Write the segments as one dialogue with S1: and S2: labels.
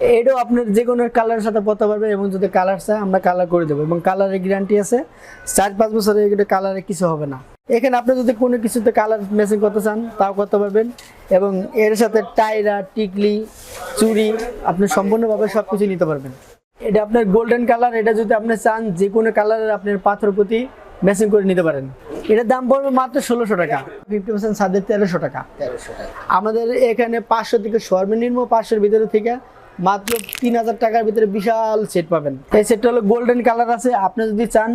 S1: এটাও আপনার যে কোনো কালারের সাথে পড়তে পারবেন এবং যদি কালার চায় আমরা কালার করে দেবো এবং কালারের গ্যারান্টি আছে চার পাঁচ বছরের এটা কালারে কিছু হবে না। এখানে আপনি যদি কোনো কিছুতে কালার ম্যাচিং করতে চান তাও করতে পারবেন এবং এর সাথে টাইরা টিকলি চুড়ি আপনি সম্পূর্ণভাবে সব কিছু নিতে পারবেন। এটা আপনার গোল্ডেন কালার এটা যদি আপনি চান যে কোনো কালারের আপনার পাথর প্রতি ম্যাচিং করে নিতে পারেন। এটার দাম পড়বে মাত্র ষোলোশো টাকা ফিফটি পার্সেন্ট সাদের তেরোশো টাকা। আমাদের এখানে পাঁচশো থেকে সর্বনিম্ন পাঁচশোর ভিতরে থেকে মাত্র তিন হাজার টাকার ভিতরে বিশাল সেট পাবেন। এই সেটটা হলো গোল্ডেন কালার আছে, আপনি যদি চান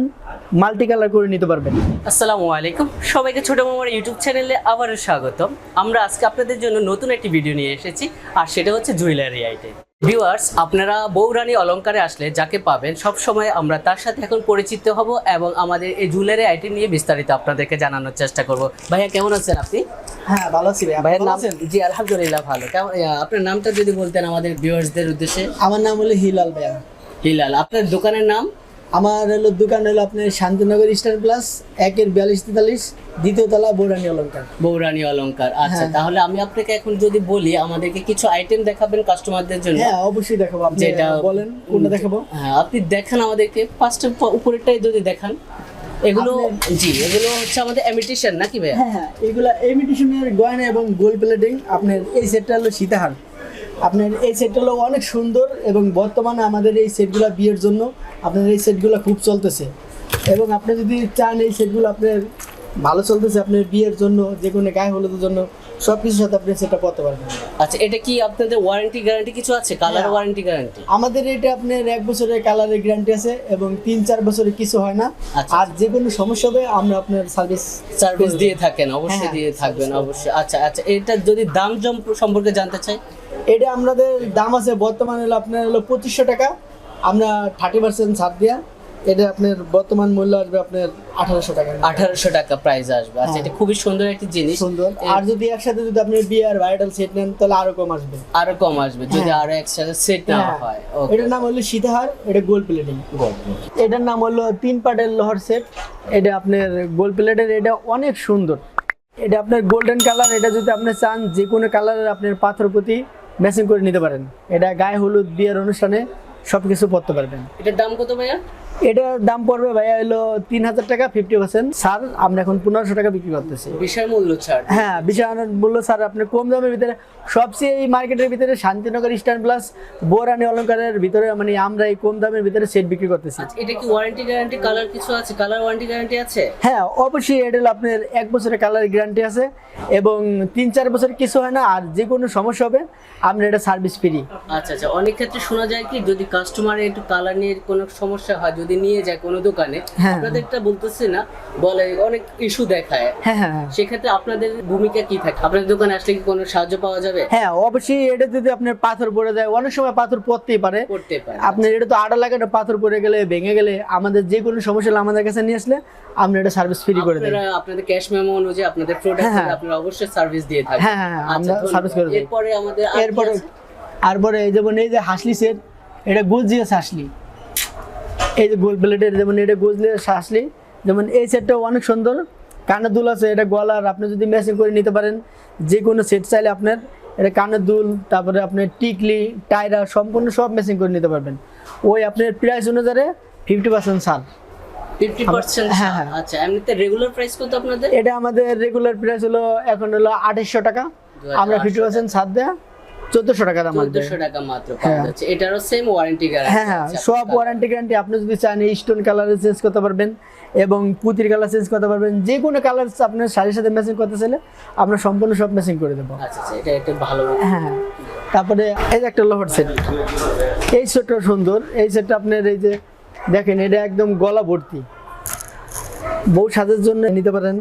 S1: মাল্টি কালার করে নিতে পারবেন।
S2: আসসালামু আলাইকুম। সবাইকে ছোট মামার ইউটিউব চ্যানেলে আবারও স্বাগতম। আমরা আজকে আপনাদের জন্য নতুন একটি ভিডিও নিয়ে এসেছি, আর সেটা হচ্ছে জুয়েলারি আইটেম ভিউয়ার্স আপনারা বৌরানী অলংকারে আসলে যাকে পাবেন, সব সময় আমরা তার সাথে এখন পরিচিত হব এবং আমাদের এই জুয়েলারি আইটেম নিয়ে বিস্তারিত আপনাদেরকে জানানোর চেষ্টা করব। ভাইয়া, কেমন আছেন আপনি?
S1: হ্যাঁ ভালো আছি ভাই
S2: ভাইয়ের নাম জি আলহামদুলিল্লাহ ভালো। কেমন আপনার নামটা যদি বলতেন আমাদের ভিউয়ার্সদের উদ্দেশ্যে।
S1: আমার নাম হলো হিলাল ভাইয়া।
S2: হিলাল আপনার দোকানের নাম?
S1: আমার হলো দোকান হলো আপনার শান্তিনগর স্টার প্লাস একের বিয়াল্লিশ তেতাল্লিশ দ্বিতীয় তলা বৌরানী অলঙ্কার
S2: বৌরানী অলংকার আচ্ছা
S1: হ্যাঁ।
S2: তাহলে আমি আপনাকে এখন যদি বলি আমাদেরকে কিছু আইটেম দেখাবেন কাস্টমারদের জন্য।
S1: হ্যাঁ অবশ্যই দেখাবো। আপনি
S2: যেটা-
S1: বলেন কোনটা দেখাবো?
S2: হ্যাঁ আপনি দেখান আমাদেরকে। ফার্স্ট উপরেরটাই যদি দেখান। এগুলো জি এগুলো হচ্ছে আমাদের এমিটেশন নাকি ভাই
S1: হ্যাঁ হ্যাঁ এগুলো এমিটেশনের গয়না এবং গোল্ড প্লেটিং আপনার এই সেটটা হলো সীতাহার। আপনার এই সেটটা হলো অনেক সুন্দর এবং বর্তমানে আমাদের এই সেটগুলো বিয়ের জন্য আপনার এই সেটগুলো খুব চলতেছে। এবং আপনি যদি চান এই সেটগুলো আপনার ভালো চলতেছে আপনার বিয়ের জন্য যে কোনো গায়ে হলুদের জন্য সব কিছুর সাথে আপনি সেটা করতে পারবেন।
S2: আচ্ছা এটা কি আপনাদের ওয়ারেন্টি গ্যারান্টি কিছু আছে? কালার। ওয়ারেন্টি গ্যারান্টি
S1: আমাদের এটা আপনার এক বছরের কালারের গ্যারান্টি আছে এবং তিন চার বছরের কিছু হয় না।
S2: আচ্ছা।
S1: আর যে কোনো সমস্যা হবে আমরা আপনার সার্ভিস
S2: সার্ভিস দিয়ে থাকেন অবশ্যই
S1: হ্যাঁ,
S2: দিয়ে থাকবেন অবশ্যই। আচ্ছা আচ্ছা এটা যদি দাম জম সম্পর্কে জানতে চাই?
S1: এটা আমাদের দাম আছে বর্তমানে হলো আপনার হলো পঁচিশশো টাকা। আমরা থার্টি পার্সেন্ট ছাড় দিয়া এটা আপনার বর্তমান মূল্য আসবে আপনার আঠারোশো টাকা।
S2: আঠারোশো টাকা প্রাইস আসবে। আচ্ছা
S1: হ্যাঁ।
S2: এটা খুবই সুন্দর একটি জিনিস।
S1: সুন্দর। আর যদি একসাথে যদি আপনি বিয়ার ভাইটাল সেট নেন তাহলে আরও কম আসবে।
S2: আরও কম আসবে। যদি
S1: হ্যাঁ।
S2: আরও একসাথে সেট নেওয়া
S1: হ্যাঁ।
S2: হয়।
S1: এটার নাম হলো সীতাহার এটা গোল্ড প্লেটিং এটার নাম হলো তিন পাটের লোহার সেট এটা আপনার গোল্ড প্লেটের এটা অনেক সুন্দর। এটা আপনার গোল্ডেন কালার এটা যদি আপনি চান যে কোনো কালারের আপনার পাথর প্রতি ম্যাচিং করে নিতে পারেন। এটা গায়ে হলুদ বিয়ের অনুষ্ঠানে। সব কিছু পরতে পারবেন।
S2: এটার দাম কত ভাইয়া?
S1: এটার দাম পড়বে ভাইয়া হলো তিন হাজার টাকা ফিফটি পার্সেন্ট স্যার আমরা এখন পনেরোশো টাকা বিক্রি করতেছি।
S2: বিশাল মূল্য ছাড়
S1: হ্যাঁ বিশাল মূল্য স্যার। আপনি কম দামের ভিতরে সবচেয়ে এই মার্কেটের ভিতরে শান্তিনগর স্ট্যান্ড প্লাস বোরানি অলঙ্কারের ভিতরে মানে আমরা এই কম দামের ভিতরে সেট বিক্রি করতেছি।
S2: আচ্ছা এটা কি ওয়ারেন্টি গ্যারান্টি কালার কিছু আছে? কালার ওয়ারেন্টি গ্যারান্টি আছে?
S1: হ্যাঁ অবশ্যই এটা হলো আপনার এক বছরের কালার গ্যারান্টি আছে এবং তিন চার বছর কিছু হয় না আর যে কোনো সমস্যা হবে আপনার এটা সার্ভিস ফ্রি
S2: আচ্ছা আচ্ছা। অনেক ক্ষেত্রে শোনা যায় কি যদি কাস্টমার একটু কালার নিয়ে কোনো সমস্যা হয় যদি নিয়ে যায় কোনো দোকানে
S1: হ্যাঁ।
S2: আপনাদেরটা বলতেছি না বলে অনেক ইস্যু দেখায়
S1: হ্যাঁ হ্যাঁ।
S2: সেক্ষেত্রে আপনাদের ভূমিকা কি থাকে আপনাদের দোকানে আসলে কি কোনো সাহায্য পাওয়া যাবে
S1: হ্যাঁ অবশ্যই এটা যদি আপনার পাথর পড়ে যায় অনেক সময় পাথর পড়তেই পারে
S2: পড়তে পারে
S1: আপনার এটা তো আড়া লাগানো পাথর পড়ে গেলে ভেঙে গেলে আমাদের যে কোনো সমস্যা হলে আমাদের কাছে নিয়ে আসলে আমরা এটা সার্ভিস ফ্রি করে দেবো
S2: আপনারা আপনাদের ক্যাশ মেমো অনুযায়ী আপনাদের প্রোডাক্ট। আপনারা অবশ্যই সার্ভিস দিয়ে থাকবেন
S1: হ্যাঁ, হ্যাঁ, আমরা
S2: আচ্ছা,
S1: service করে। দিই।
S2: এরপরে আমাদের
S1: এরপরে
S2: আছে?
S1: তারপরে এই যেমন এই যে হাসলি সেট এটা গুজিয়ে হাসলি এই যে গোল প্লেটের যেমন এটা গুজলে হাসলি যেমন এই সেটটাও অনেক সুন্দর। কানের দুল আছে এটা গলার আপনি যদি ম্যাচিং করে নিতে পারেন যে কোনো সেট চাইলে আপনার এটা কানের দুল তারপরে আপনার টিকলি টায়রা সম্পূর্ণ সব ম্যাচিং করে নিতে পারবেন। ওই আপনার প্রাইস অনুযায়ী ফিফটি পার্সেন্ট ছাড়।
S2: 50% রেগুলার প্রাইস
S1: এটা আমাদের রেগুলার প্রাইস হলো এখন হলো আঠাশশো টাকা। আমরা ফিফটি পার্সেন্ট ছাড় দেয়া। চোদ্দোশো টাকা দাম
S2: চোদ্দশো টাকা মাত্র পাওয়া যাচ্ছে। এটারও সেম ওয়ারেন্টি গ্যারান্টি
S1: হ্যাঁ হ্যাঁ সব ওয়ারেন্টি গ্যারান্টি আপনি যদি চান স্টোন কালারে চেঞ্জ করতে পারবেন এবং পুতির কালার চেঞ্জ করতে পারবেন যে কোনো কালার আপনার শাড়ির সাথে ম্যাচিং করতে চাইলে আমরা সম্পূর্ণ সব ম্যাচিং করে দেবো।
S2: আচ্ছা আচ্ছা এটা একটা ভালো
S1: হ্যাঁ হ্যাঁ। তারপরে এই যে একটা লোহার সেট এই সেটটা সুন্দর। এই সেটটা আপনার এই যে দেখেন এটা একদম গলা ভর্তি। বউ সাজের জন্য নিতে পারেন।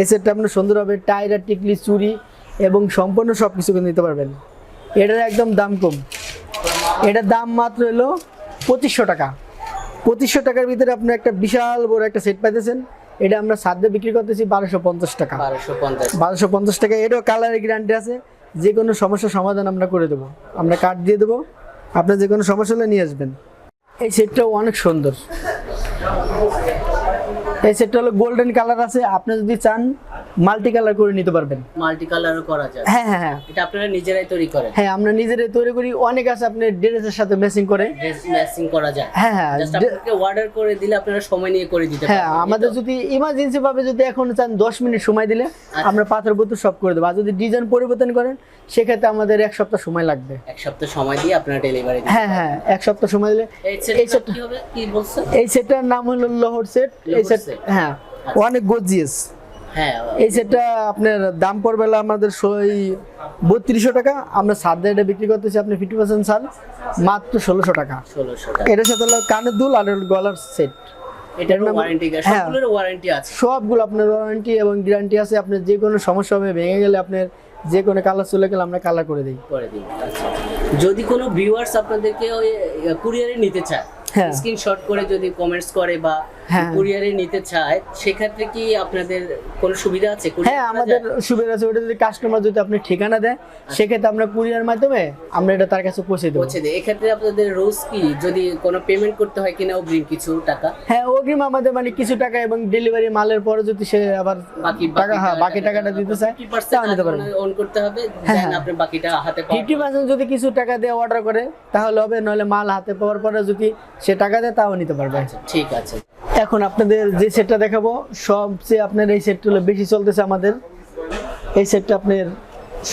S1: এই সেটটা আপনার সুন্দর হবে টায়রা টিকলি চুড়ি এবং সম্পূর্ণ সব কিছু নিতে পারবেন। এটার একদম দাম কম। এটার দাম মাত্র হলো পঁচিশশো টাকা। পঁচিশশো টাকার ভিতরে আপনি একটা বিশাল বড় একটা সেট পাইতেছেন। এটা আমরা সাধ্যে বিক্রি করতেছি বারোশো পঞ্চাশ টাকা।
S2: বারোশো পঞ্চাশ।
S1: টাকা এটাও কালারের গ্যারান্টি আছে। যে কোনো সমস্যার সমাধান আমরা করে দেবো। আমরা কার্ড দিয়ে দেবো। আপনার যে কোনো সমস্যা হলে নিয়ে আসবেন। এই সেটটাও অনেক সুন্দর। এই সেটটা হলো গোল্ডেন কালার আছে। আপনি যদি চান মাল্টি কালার করে নিতে পারবেন।
S2: মাল্টি কালারও করা যায়।
S1: হ্যাঁ হ্যাঁ হ্যাঁ।
S2: এটা আপনারা নিজেরাই তৈরি করেন।
S1: হ্যাঁ আমরা নিজেরাই তৈরি করি। অনেক আছে আপনি ড্রেসের সাথে ম্যাচিং করে।
S2: ড্রেস ম্যাচিং করা যায়।
S1: হ্যাঁ হ্যাঁ
S2: জাস্ট আপনাকে অর্ডার করে দিলে আপনারা সময় নিয়ে করে দিতে
S1: হ্যাঁ আমাদের যদি ইমার্জেন্সি ভাবে যদি এখন চান দশ মিনিট সময় দিলে
S2: আচ্ছা।
S1: আমরা পাথর বোতল সব করে দেবো। আর যদি ডিজাইন পরিবর্তন করেন সেক্ষেত্রে আমাদের এক সপ্তাহ সময় লাগবে।
S2: এক সপ্তাহ সময় দিয়ে আপনারা ডেলিভারি
S1: হ্যাঁ হ্যাঁ এক সপ্তাহ সময় দিলে
S2: এই
S1: সেট
S2: কি হবে? কি বলছেন?
S1: এই সেটটার নাম হলো লোহর সেট এই সেট হ্যাঁ অনেক গজিয়াস
S2: হ্যাঁ
S1: এই সেটটা আপনার দাম পড়বে আমাদের ওই বত্রিশশো টাকা। আমরা এটা বিক্রি করতেছি আপনি ফিফটি পার্সেন্ট সার মাত্র ষোলোশো টাকা।
S2: ষোলোশো টাকা।
S1: এটার সাথে হলো কানের দুল আর গলার সেট
S2: এটার ওয়ারেন্টি
S1: হ্যাঁ।
S2: সবগুলোর ওয়ারেন্টি আছে।
S1: সবগুলো আপনার ওয়ারেন্টি এবং গ্যারান্টি আছে। আপনার যে কোনো সমস্যা হবে ভেঙে গেলে আপনার যে কোনো কালার চলে গেলে আমরা কালার করে দিই।
S2: করে আচ্ছা। যদি কোনো ভিউয়ার্স আপনাদেরকে ওই কুরিয়ারে নিতে চায়
S1: হ্যাঁ।
S2: স্ক্রিনশট করে যদি কমেন্টস করে বা
S1: হ্যাঁ।
S2: কুরিয়ারে নিতে চায় সেক্ষেত্রে কি আপনাদের কোনো সুবিধা আছে?
S1: হ্যাঁ আমাদের সুবিধা আছে ওটা যদি কাস্টমার যদি আপনি ঠিকানা দেয় সেক্ষেত্রে আমরা কুরিয়ার মাধ্যমে আমরা এটা তার কাছে পৌঁছে দেবো।
S2: পৌঁছে দেয়। এক্ষেত্রে আপনাদের রোজ কি? যদি কোনো পেমেন্ট করতে হয় কিনা অগ্রিম কিছু টাকা?
S1: হ্যাঁ অগ্রিম আমাদের মানে কিছু টাকা এবং ডেলিভারি মালের পরে যদি সে আবার
S2: বাকি
S1: টাকা হ্যাঁ বাকি টাকাটা দিতে চায় তাও নিতে পারেন
S2: অন করতে হবে
S1: হ্যাঁ,
S2: দেন
S1: হ্যাঁ।
S2: আপনি বাকিটা হাতে পাবেন
S1: ফিফটি পার্সেন্ট যদি কিছু টাকা দিয়ে অর্ডার করে তাহলে হবে নইলে মাল হাতে পাওয়ার পরে যদি সে টাকা দেয় তাও নিতে পারবে।
S2: ঠিক আছে।
S1: এখন আপনাদের যে সেটটা দেখাবো, সবচেয়ে আপনার এই সেটটা হলো বেশি চলতেছে আমাদের। এই সেটটা আপনার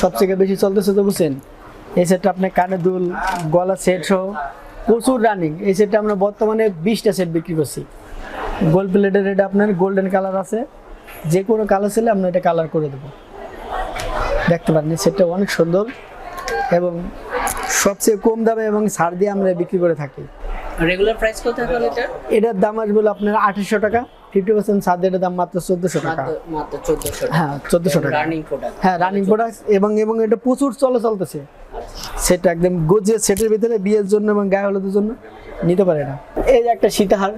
S1: সবথেকে বেশি চলতেছে তো বুঝছেন? এই সেটটা আপনার কানে দুল, গলা সেট সহ প্রচুর রানিং এই সেটটা আমরা বর্তমানে বিশটা সেট বিক্রি করছি। গোল্ড প্লেটের এটা আপনার গোল্ডেন কালার আছে। যে কোনো কালার ছিল আমরা এটা কালার করে দেবো। দেখতে পারেন, এই সেটটা অনেক সুন্দর এবং সবচেয়ে কম দামে এবং ছাড় দিয়ে আমরা বিক্রি করে থাকি।
S2: রেগুলার প্রাইস কত এখন এটা?
S1: এটার দাম আসবে আপনার আঠাশশো টাকা ফিফটি পার্সেন্ট দাম মাত্র চোদ্দোশো টাকা।
S2: মাত্র চোদ্দশো
S1: হ্যাঁ চোদ্দোশো টাকা।
S2: রানিং প্রোডাক্ট
S1: হ্যাঁ রানিং প্রোডাক্ট এবং এবং এটা প্রচুর চলে চলতেছে। সেটা একদম সেটের ভিতরে বিয়ের জন্য এবং গায়ে হলুদের জন্য নিতে পারে না এই যে একটা সীতাহার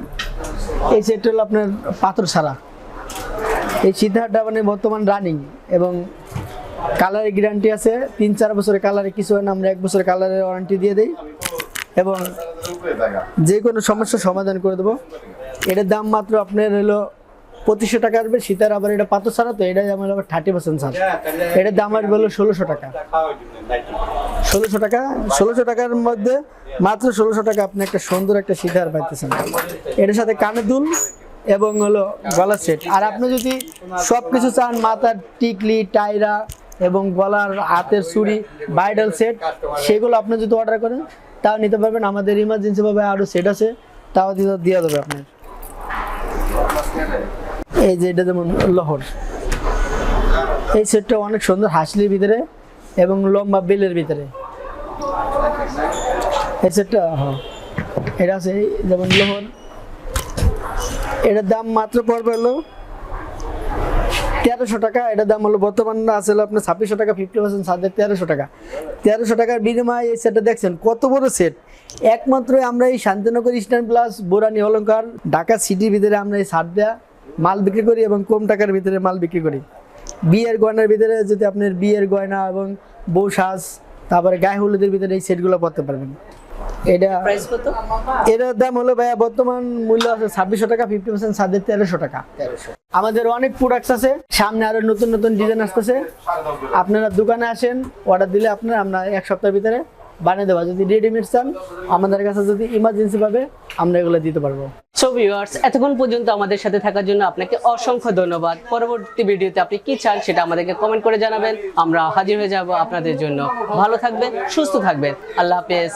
S1: এই সেটটা হলো আপনার পাথর ছাড়া। এই সীতাহারটা মানে বর্তমান রানিং এবং কালারের গ্যারান্টি আছে। তিন চার বছরের কালারে কিছু হয় না আমরা এক বছরের কালারের ওয়ারেন্টি দিয়ে দিই। এবং যে কোনো সমস্যার সমাধান করে দেবো। এটার দাম মাত্র আপনার হলো পঁচিশশো টাকা আসবে সীতার আবার এটা পাথর ছাড়া, তো এটা আমার আবার থার্টি পার্সেন্ট ছাড়। এটার দাম আসবে হলো ষোলোশো টাকা। ষোলোশো টাকা, ষোলোশো টাকার মধ্যে মাত্র ষোলোশো টাকা আপনি একটা সুন্দর একটা সীতার পাইতেছেন। এটার সাথে কানে দুল এবং হলো গলার সেট আর আপনি যদি সব কিছু চান, মাথার টিকলি, টাইরা এবং গলার হাতের চুড়ি ব্রাইডাল সেট সেগুলো আপনি যদি অর্ডার করেন তাও নিতে পারবেন। আমাদের ইমার্জেন্সি ভাবে আরও সেট আছে, তাও দিয়ে দেওয়া যাবে আপনার। এই যে এটা যেমন লহর। এই সেটটা অনেক সুন্দর হাসলির ভিতরে এবং লম্বা বেলের ভিতরে। এই সেটটা হ্যাঁ। এটা আছে যেমন লোহর। এটার দাম মাত্র পড়বে হলো তেরোশো টাকা এটার দাম হলো বর্তমান আছে হলো আপনার ছাব্বিশশো টাকা ফিফটি পার্সেন্ট সাথে তেরোশো টাকা। তেরোশো টাকার বিনিময়ে এই সেটটা দেখছেন, কত বড় সেট একমাত্র আমরা এই শান্তিনগর ইস্টার্ন প্লাস বোরানি অলঙ্কার ঢাকা সিটির ভিতরে আমরা এই সার দেওয়া মাল বিক্রি করি এবং কম টাকার ভিতরে মাল বিক্রি করি। বিয়ের গয়নার ভিতরে যদি আপনার বিয়ের গয়না এবং বউ সাজ, তারপরে গায়ে হলুদের ভিতরে এই সেটগুলো পড়তে পারবেন। এটা
S2: প্রাইস কত?
S1: এটার দাম হলো ভাইয়া বর্তমান মূল্য আছে ছাব্বিশশো টাকা ফিফটি পার্সেন্ট সাদের তেরোশো টাকা।
S2: তেরোশো।
S1: আমাদের অনেক প্রোডাক্টস আছে সামনে আরও নতুন নতুন ডিজাইন আসতেছে। আপনারা দোকানে আসেন অর্ডার দিলে আপনারা আমরা এক সপ্তাহের ভিতরে বানিয়ে দেবো। যদি রেডিমেড চান আমাদের কাছে যদি ইমার্জেন্সি পাবে আমরা এগুলো দিতে পারব।
S2: সো ভিউয়ার্স এতক্ষণ পর্যন্ত আমাদের সাথে থাকার জন্য আপনাকে অসংখ্য ধন্যবাদ। পরবর্তী ভিডিওতে আপনি কি চান সেটা আমাদেরকে কমেন্ট করে জানাবেন। আমরা হাজির হয়ে যাব আপনাদের জন্য। ভালো থাকবেন সুস্থ থাকবেন। আল্লাহ হাফেজ।